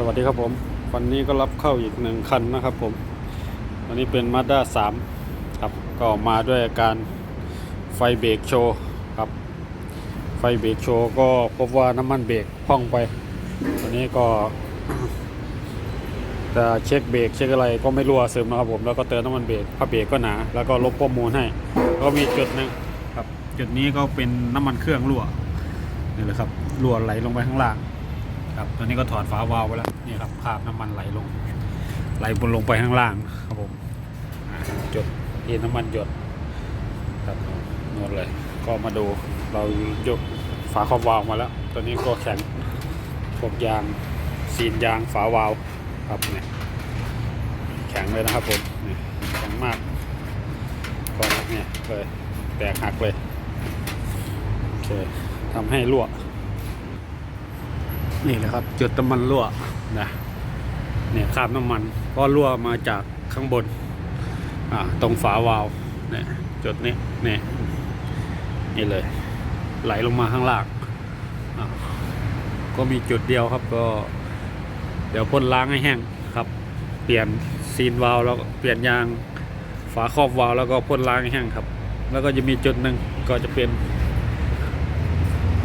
สวัสดีครับผมวันนี้ก็รับเข้าอีกหนึ่งคันนะครับผมวันนี้เป็น Mazda 3ครับก็มาด้วยอาการไฟเบรกโชว์ครับไฟเบรกโชว์ก็พบว่าน้ำมันเบรกพ่องไปวันนี้ก็จะเช็คเบรกเช็คอะไรก็ไม่รั่วซึมนะครับผมแล้วก็เติมน้ำมันเบรกผ้าเบรกก็หนา แล้วก็ลบข้อมูลให้ ก็มีจุดหนึงครับจุดนี้ก็เป็นน้ำมันเครื่องรั่วนี่แหละครับรั่วไหลลงไปข้างล่าง ครับตอนนี้ก็ถอดฝาวาล์วไปแล้วนี่ครับคราบน้ำมันไหลลง ไหลบนลงไปข้างล่างครับผมจุดที่น้ำมันหยดครับนวดเลย ก็มาดูเรายกฝาครอบวาล์วมาแล้วตอนนี้ก็แข็งพวกยางซีนยางฝาวาล์วครับเนี่ยแข็งเลยนะครับผมแข็งมากก็เนี่ยเลยแตกหักเลยโอเคทำให้รั่ว นี่แหละครับ จุดน้ำมันรั่วนะเนี่ยคราบน้ำมันก็รั่วมาจากข้างบนอ่าตรงฝาวาล์วเนี่ยจุดนี้เนี่ยนี่เลย ไหลลงมาข้างล่างอ่าก็มีจุดเดียวครับก็ เดี๋ยวพ่นล้างให้แห้งครับ เปลี่ยนซีนวาล์วแล้วเปลี่ยนยางฝาครอบวาล์วแล้วก็พ่นล้างให้แห้งครับ แล้วก็จะมีจุดหนึ่งก็จะเป็น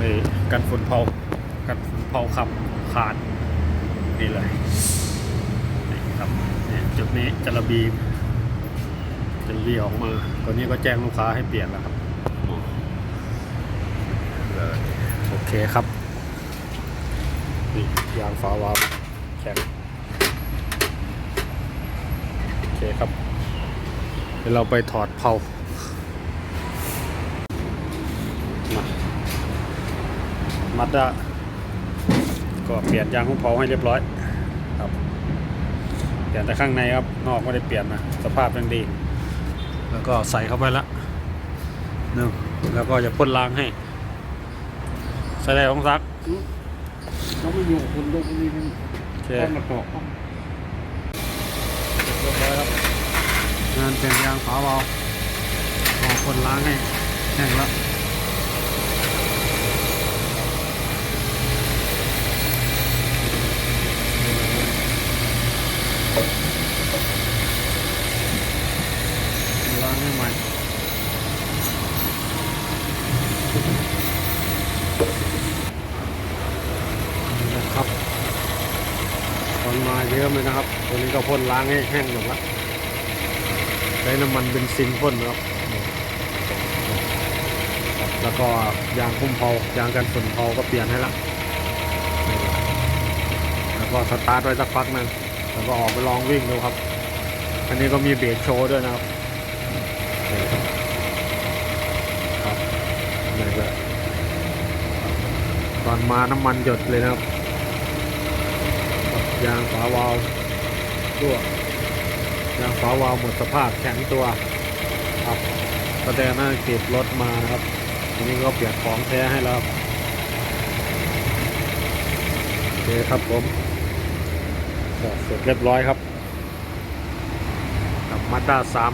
นี่กันฝนเผา กันฝุ่นเผาขับขาดนี่เลยนี่ครับเนี่ยจุดนี้จะระบีจะระบีออกมาตอนนี้ก็แจ้งลูกค้าให้เปลี่ยนแล้วครับเลยโอเคครับนี่ยางฝาวาวแข็งโอเคครับ เดี๋ยวเราไปถอดเผามามัดด้า ก็เปลี่ยนยางของเผาให้เรียบร้อยครับเปลี่ยนแต่ข้างในครับนอกไม่ได้เปลี่ยนนะสภาพยังดี แล้วก็ใส่เข้าไปละหนึ่งแล้วก็จะพ่นล้างให้ใส่ได้ของซักเขาไม่อยู่คุณลูกนี่มันโอเคต้องมาตอกเรียบร้อยครับงานเปลี่ยนยางฝาเบาก็พ่นล้างให้แห้งแล้ว ล้างให้ม่นี่นะครับคนมาเยอะเลยนะครับ ตัวนี้ก็พ่นล้างให้แห้งหมดละใช้น้ำมันเบนซินพ่นนะครับ แล้วก็ยางคุ้มเผายางกันฝุ่นเผาก็เปลี่ยนให้ละนี่แล้วก็สตาร์ทไว้สักพักหนึงแล้วก็ออกไปลองวิ่งดูครับ อันนี้ก็มีเบรกโชว์ด้วยนะครับ ครับนี่ก็ตอนมาน้ำมันหยดเลยนะครับยางฝาวาล์วตัวยางฝาวาล์วหมดสภาพแข็งตัวครับก็แต่น่าเก็บรถมานะครับทีนี้ก็เปลี่ยนของแท้ให้แล้วครับโอเคครับผมเสร็จเรียบร้อยครับกับมาด้าสาม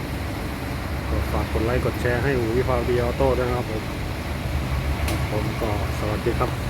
ฝากกดไลค์กดแชร์ให้อูวิภาวดีออโต้ด้วยนะครับผมผมก็สวัสดีครับ